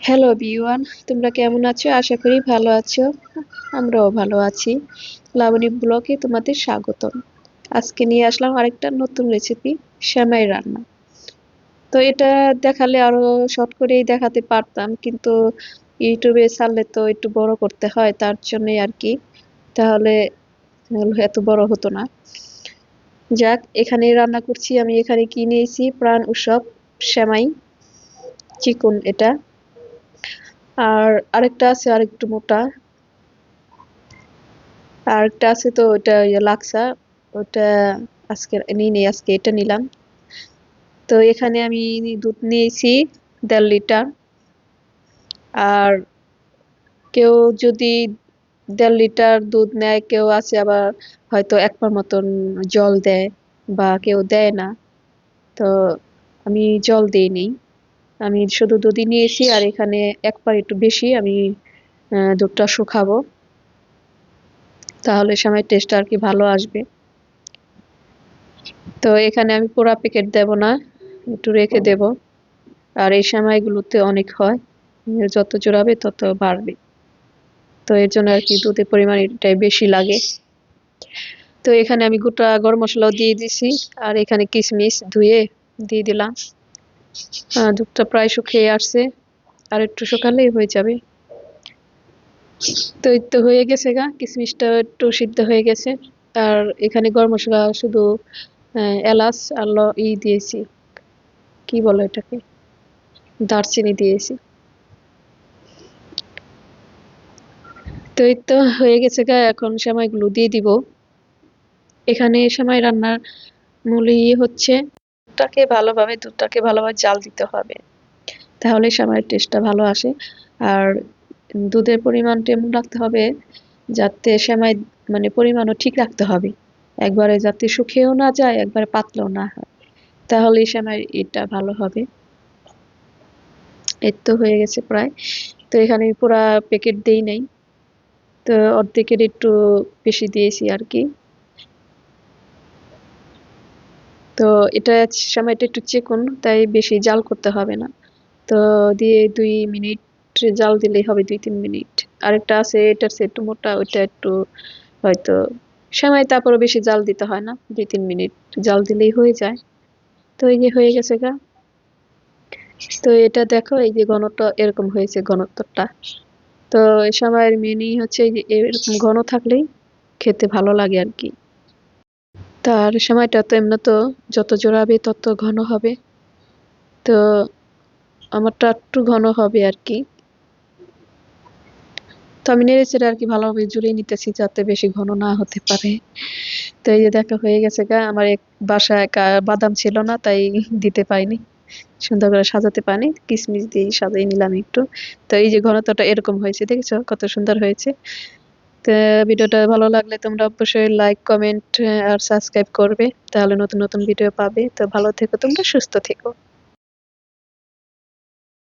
Hello বিওয়ান তোমরা কেমন আছো? আশা করি ভালো আছো। আমরাও ভালো আছি। লাবণী ব্লকে তোমাদের স্বাগতম। আজকে নিয়ে আসলাম আরেকটা নতুন রেসিপি শ্যামাই রান্না। তো এটা দেখালে আরও শর্ট করেই দেখাতে পারতাম, কিন্তু ইউটিউবে ছাড়লে তো একটু বড় করতে হয়, তার জন্যই আর কি। তাহলে এত বড় হতো না। যাক, এখানে রান্না করছি, আমি এখানে কি নিয়েছি? প্রাণ উৎসব শ্যামাই চিকন এটা। আর আরেকটা আছে, আরেকটু মোটা। আরেকটা আছে তো ওটা ইয়ে লাক্সা। ওটা আজকে নিয়ে নেই আজকে এটা নিলাম। তো এখানে আমি দুধ নিয়েছি, দেড় লিটার। আর কেউ যদি দেড় লিটার দুধ নেয়, কেউ আছে আবার হয়তো এক পর মতন জল দেয় বা কেউ দেয় না। তো আমি জল দিই নিই আমি শুধু দুধই নিয়েছি আর এখানে এক পা একটু বেশি আমি দুধটা শুকাবো। তাহলে সময় টেস্ট আর কি ভালো আসবে। তো এখানে আমি পুরা প্যাকেট দেব না একটু রেখে দেব। আর এই সময়গুলোতে অনেক হয় যত জোড়াবে তত বাড়বে। তো এর জন্য আর কি দুধের পরিমাণ এটাই বেশি লাগে। তো এখানে আমি গোটা গরম মশলাও দিয়ে দিছি আর এখানে কিশমিশ ধুয়ে দিয়ে দিলাম। দুধটা প্রায় শুকিয়ে আসছে, আর একটু শুকালেই হয়ে যাবে। তো তো হয়ে গেছে গা, কিশমিশটা একটু সিদ্ধ হয়ে গেছে। আর এখানে গরম মশলা শুধু এলাচ আর ই দিয়েছি। কি বলো এটাকে? দারচিনি দিয়েছি। তো এই তো হয়ে গেছে গা, এখন সময়গুলো দিয়ে দিব। এখানে সময় রান্নার মূল ইয়ে হচ্ছে দুধটাকে ভালোভাবে দুধটাকে ভালোভাবে জাল দিতে হবে। তাহলে সময়ের টেস্টটা ভালো আসে। আর দুধের পরিমাণটা এমন রাখতে হবে যাতে সেমাই মানে পরিমাণও ঠিক রাখতে হবে। একবারে যাতে শুকিয়েও না যায়, একবারে পাতলাও না হয়। তাহলে সেমাই এটা ভালো হবে। এর তো হয়ে গেছে প্রায়। তো এখানে পুরা প্যাকেট দেই নাই। তো অর্ধেকের একটু বেশি দিয়েছি আর কি। তো এটা সময়টা একটু চেকুন তাই বেশি জাল করতে হবে না। তো দিয়ে দুই মিনিট জাল দিলেই হবে, দুই তিন মিনিট। আরেকটা আছে, এটার একটু মোটা, ওইটা একটু হয়তো সময় তারপরে বেশি জাল দিতে হয় না, দুই তিন মিনিট জাল দিলেই হয়ে যায়। তো এই যে হয়ে গেছে গা। তো এটা দেখো, এই যে ঘনটা এরকম হয়েছে ঘনত্বটা। তো এই সময়ের মেনি হচ্ছে এই যে এরকম ঘন থাকলেই খেতে ভালো লাগে আর কি। তার সময়টা তো এমনি তো যত জোড়াবে তত ঘন হবে। তো আমারটা একটু ঘন হবে আর কি তো আমি নেড়ে চেড়ে আর কি ভালোভাবে জুড়ে নিতেছি যাতে বেশি ঘন না হতে পারে। তো এই যে দেখা হয়ে গেছে গা, আমার এক বাসায় বাদাম ছিল না, তাই দিতে পাইনি সুন্দর করে সাজাতে পারিনি, কিসমিস দিয়ে সাজিয়ে নিলাম একটু। তো এই যে ঘনত্বটা এরকম হয়েছে, দেখেছ? কত সুন্দর হয়েছে। ভিডিওটা ভালো লাগলে তোমরা অবশ্যই লাইক কমেন্ট আর সাবস্ক্রাইব করবে। তাহলে নতুন নতুন ভিডিও পাবে। তো ভালো থেকো তোমরা, সুস্থ থেকো।